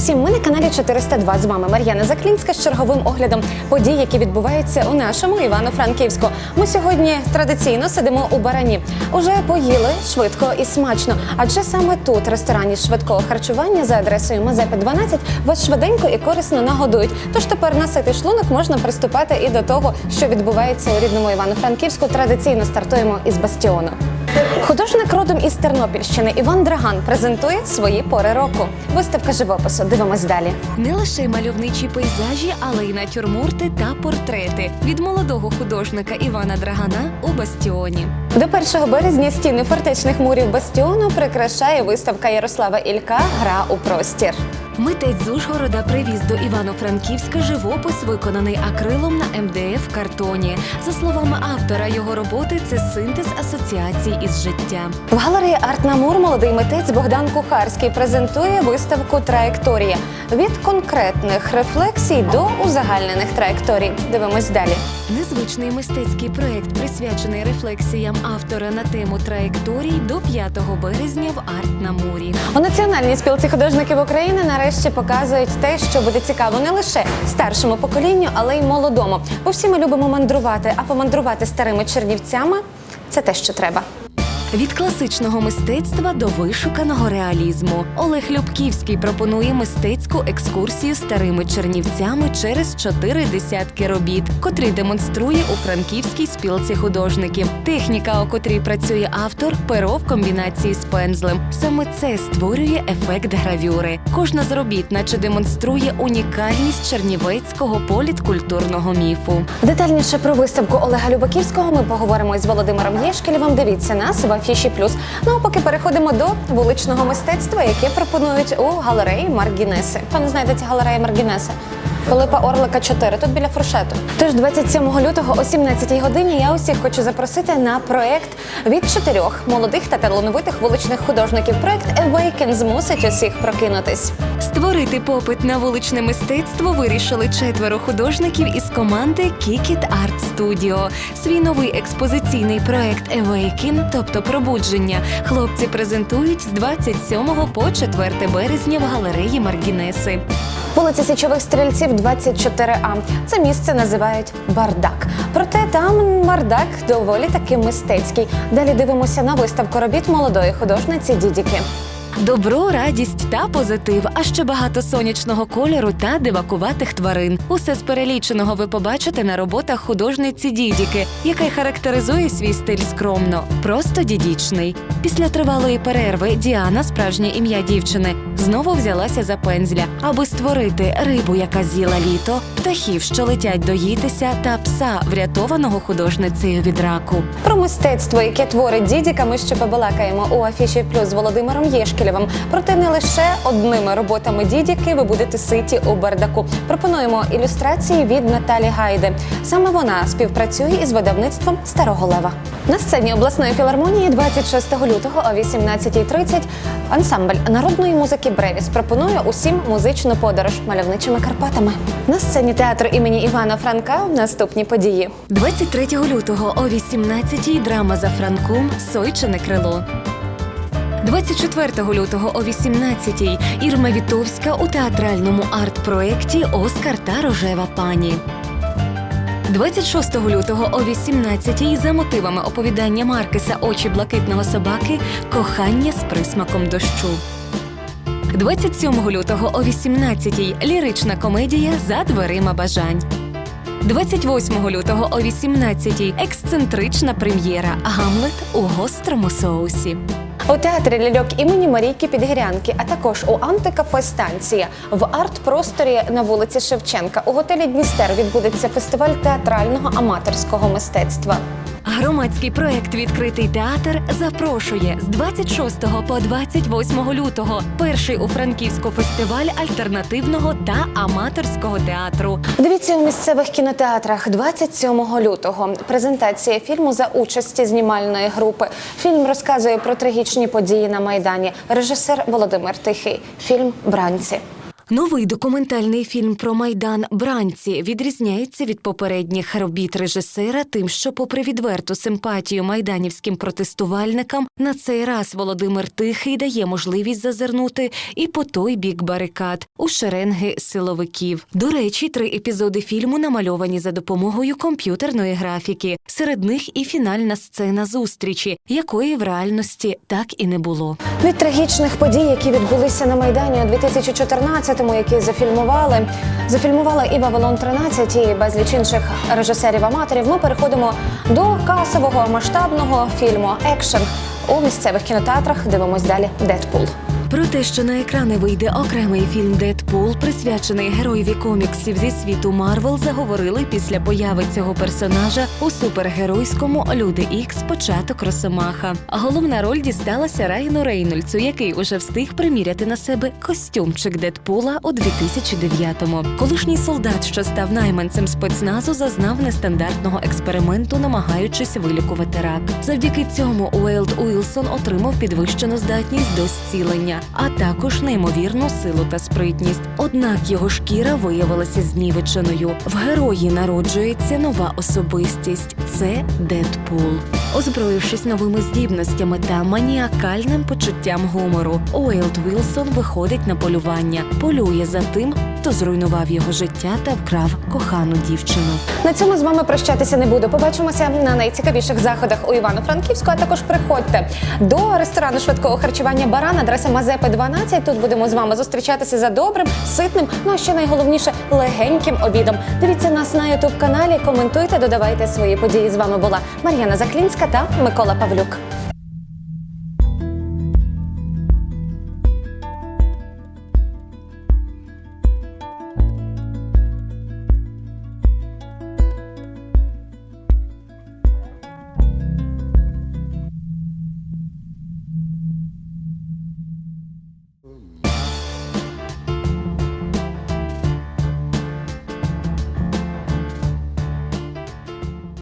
усім! Ми на каналі 402. З вами Мар'яна Заклінська з черговим оглядом подій, які відбуваються у нашому Івано-Франківську. Ми сьогодні традиційно сидимо у барані. Уже поїли швидко і смачно. Адже саме тут, ресторані швидкого харчування за адресою Мазепи 12, вас швиденько і корисно нагодують. Тож тепер на ситий шлунок можна приступати і до того, що відбувається у рідному Івано-Франківську. Традиційно стартуємо із бастіону. Художник родом із Тернопільщини Іван Драган презентує свої пори року. Виставка живопису. Дивимось далі. Не лише мальовничі пейзажі, але й натюрморти та портрети від молодого художника Івана Драгана у бастіоні. До 1 березня стіни фортечних мурів бастіону прикрашає виставка Ярослава Ілька Гра у простір. Митець з Ужгорода привіз до Івано-Франківська живопис, виконаний акрилом на МДФ картоні. За словами автора, його роботи це синтез асоціацій із життя. В галереї Арт Намур молодий митець Богдан Кухарський презентує виставку Траєкторія від конкретних рефлексій до узагальнених траєкторій. Дивимось далі. Незвичний мистецький проект, присвячений рефлексіям автора на тему траєкторій до 5 березня в Арт на. У національній спілці художників України нарешті показують те, що буде цікаво не лише старшому поколінню, але й молодому. Бо всі ми любимо мандрувати, а помандрувати старими чернівцями це те, що треба. Від класичного мистецтва до вишуканого реалізму Олег Любківський пропонує мистецьку екскурсію старими чернівцями через чотири десятки робіт, котрі демонструє у франківській спілці художників. Техніка, у котрій працює автор, перо в комбінації з пензлем. Саме це створює ефект гравюри. Кожна з робіт, наче демонструє унікальність чернівецького політкультурного міфу. Детальніше про виставку Олега Любаківського ми поговоримо із Володимиром Єшкелєвим. Дивіться нас в Афіші Плюс. Ну а поки переходимо до вуличного мистецтва, яке пропонують у галереї Маргінеси. Пане знаєте ці галереї Маргінеси? Пилипа Орлика 4, тут біля фуршету. Тож 27 лютого о 17 годині я усіх хочу запросити на проект від чотирьох молодих та талановитих вуличних художників. Проект Awaken змусить усіх прокинутись. Створити попит на вуличне мистецтво вирішили четверо художників із команди Kikit Art Studio. Свій новий експозиційний проект Awaken, тобто пробудження, хлопці презентують з 27 по 4 березня в галереї Маргінеси. Вулиця Січових стрільців 24А. Це місце називають бардак. Проте там бардак доволі таки мистецький. Далі дивимося на виставку робіт молодої художниці Дідіки. Добро, радість та позитив, а ще багато сонячного кольору та дивакуватих тварин. Усе з переліченого ви побачите на роботах художниці Дідіки, яка й характеризує свій стиль скромно, просто дідічний. Після тривалої перерви Діана, справжнє ім'я дівчини, знову взялася за пензля, аби створити рибу, яка з'їла літо, птахів, що летять доїтися, та пса, врятованого художницею від раку. Про мистецтво, яке творить Дідіка, ми ще побалакаємо у афіші плюс Володимиром Єшкілєвим. Проте не лише одними роботами Дідіки ви будете ситі у бардаку. Пропонуємо ілюстрації від Наталі Гайди. Саме вона співпрацює із видавництвом Старого Лева. На сцені обласної філармонії 26 лютого о 18.30 ансамбль народної музики Бревіс пропонує усім музичну подорож мальовничими Карпатами. На сцені театру імені Івана Франка наступні події. 23 лютого о 18-й драма за Франком Сойчине крило. 24 лютого о 18-й Ірма Вітовська у театральному арт-проєкті Оскар та Рожева пані. 26 лютого о 18-й за мотивами оповідання Маркеса Очі блакитного собаки Кохання з присмаком дощу. 27 лютого о 18-й лірична комедія За дверима бажань. 28 лютого о 18-й ексцентрична прем'єра Гамлет у гострому соусі. У театрі ляльок імені Марійки Підгірянки, а також у антикафе станція в арт-просторі на вулиці Шевченка у готелі Дністер відбудеться фестиваль театрального аматорського мистецтва. Громадський проект Відкритий театр запрошує з 26 по 28 лютого. Перший у Франківську фестиваль альтернативного та аматорського театру. Дивіться у місцевих кінотеатрах 27 лютого. Презентація фільму за участі знімальної групи. Фільм розказує про трагічні події на майдані. Режисер Володимир Тихий. Фільм Бранці. Новий документальний фільм про майдан Бранці відрізняється від попередніх робіт режисера, тим, що, попри відверту симпатію майданівським протестувальникам, на цей раз Володимир Тихий дає можливість зазирнути і по той бік барикад у шеренги силовиків. До речі, три епізоди фільму намальовані за допомогою комп'ютерної графіки. Серед них і фінальна сцена зустрічі, якої в реальності так і не було. Від трагічних подій, які відбулися на майдані у 2014-му, які зафільмували, Зафільмувала і Вавилон 13 і безліч інших режисерів-аматорів. Ми переходимо до касового масштабного фільму Екшен у місцевих кінотеатрах. Дивимось далі Дедпул. Про те, що на екрани вийде окремий фільм Дедпул, присвячений героєві коміксів зі світу Марвел, заговорили після появи цього персонажа у супергеройському Люди Ікс початок Росомаха. Головна роль дісталася Райану Рейнольдсу, який уже встиг приміряти на себе костюмчик Дедпула у 2009-му. Колишній солдат, що став найманцем спецназу, зазнав нестандартного експерименту, намагаючись вилікувати рак. Завдяки цьому Уейлд Уілсон отримав підвищену здатність до зцілення, а також неймовірну силу та спритність. Однак його шкіра виявилася знівеченою. В герої народжується нова особистість це Дедпул. Озброївшись новими здібностями та маніакальним почуттям гумору, Уейлд Вілсон виходить на полювання, полює за тим, хто зруйнував його життя та вкрав кохану дівчину. На цьому з вами прощатися не буду. Побачимося на найцікавіших заходах у Івано-Франківську. А також приходьте до ресторану швидкого харчування Баран, адреса Мазепи 12. Тут будемо з вами зустрічатися за добрим, ситним, ну а ще найголовніше легеньким обідом. Дивіться нас на ютуб каналі, коментуйте, додавайте свої події. З вами була Мар'яна Заклінська та Микола Павлюк.